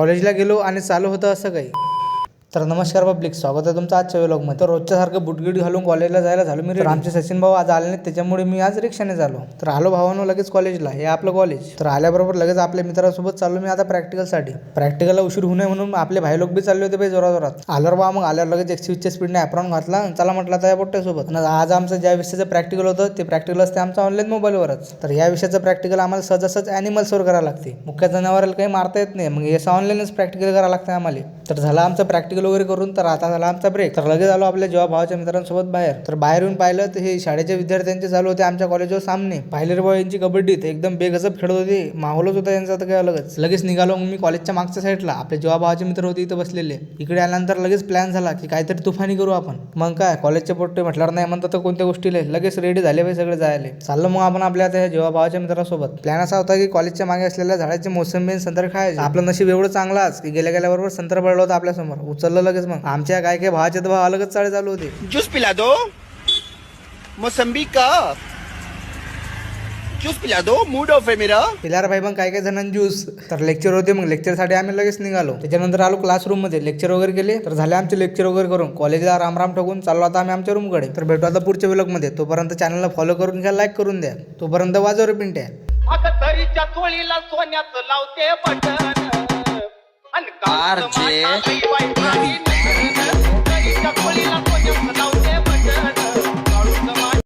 कॉलेजला गेलो आणि चालू होतं असं काही? तर नमस्कार पब्लिक स्वागत आहे तुमचं आजच्या व्लॉगमध्ये तर रोजच्या सारखं बुटगिट घालून कॉलेजला जायला झालो मी तर आमचे सचिन भाऊ आज आले नाहीत त्याच्यामुळे मी आज रिक्षाने झालो तर आलो भावानं लगेच कॉलेजला हे आपलं कॉलेज तर आल्याबरोबर लगेच आपल्या मित्रासोबत चाललो मी आता प्रॅक्टिकलसाठी प्रॅक्टिकलला उशीर होऊ नये म्हणून आपले भाई लोक बी चालले होते बाई जोरा जोरात आल्यावर बा मग आल्यावर लगेच एकशे वीसच्या स्पीडने ॲप्रॉन घातला आणि चला म्हटलं आता या पोट्ट्यासोबत. आज आमचं ज्या विषयाचं प्रॅक्टिकल होतं ते प्रॅक्टिकल असते आमचं ऑनलाईन मोबाईलवरच तर या विषयाचं प्रॅक्टिकल आम्हाला सहजासहज ॲनिमल्सवर करावं लागते. मुख्य जनावराला काही मारता येत नाही मग याचं ऑनलाईनच प्रॅक्टिकल करावं लागतं आम्हाला. तर झाला आमचं प्रॅक्टिकल वगैरे करून तर आता झाला आमचा ब्रेक तर लगेच आलो आपल्या जेव्हा भावाच्या मित्रांसोबत बाहेर. तर बाहेर येऊन पाहिलं तर हे शाळेच्या विद्यार्थ्यांचे चालू होते आमच्या कॉलेजवर सामने. पाहिले रे भाऊ यांची कबड्डी एकदम बेगजब खेळत होते. माहोलच होता यांचा तर काय अलगच. लगेच निघालो मग मी कॉलेजच्या मागच्या साईडला आपले जेव्हा भावाचे मित्र होते इथं बसलेले. इकडे आल्यानंतर लगेच प्लॅन झाला की काहीतरी तुफानी करू आपण. मग काय कॉलेजचे पोट्टे म्हटल्यावर नाही म्हणतात तर कोणत्या गोष्टीला लगेच रेडी झाले पाहिजे सगळे जायला. चाललो मग आपण आपल्या आता जेव्हा भावाच्या मित्रासोबत. प्लॅन असा होता की कॉलेजच्या मागे असलेल्या झाडाचे मोसंबी संतर संत्र खायचे. आपलं नशीब एवढं चांगलाच की गेल्या गेल्याबरोबर संत्र पडलं होतं आपल्यासमोर उचललं लगेच मग. आमच्या काय काय भावाचे तर भाव अलगच चाळे चालू होते. जूस पिला दो. मौसम्बी का जूस पिला दो. मूड ऑफ है मेरा. पिलार भाई मग काय काय जणांनी ज्यूस. तर लेक्चर होते मग. लेक्चरसाठी आम्ही लगेच निघालो. त्याच्यानंतर आलो क्लासरूममध्ये. लेक्चर वगैरे केले. तर झाले आमचे लेक्चर वगैरे करून. कॉलेजला राम राम ठोकून चाललो आता आम्ही आमच्या रूमकडे तर भेटू आता पुढच्या व्लॉगमध्ये. तोपर्यंत चॅनलला फॉलो करून घ्या लाईक करून द्या. तोपर्यंत वाजवर पिंट्या. अगं तरीच्या चोळीला सोन्याचं लावते बटन. आणि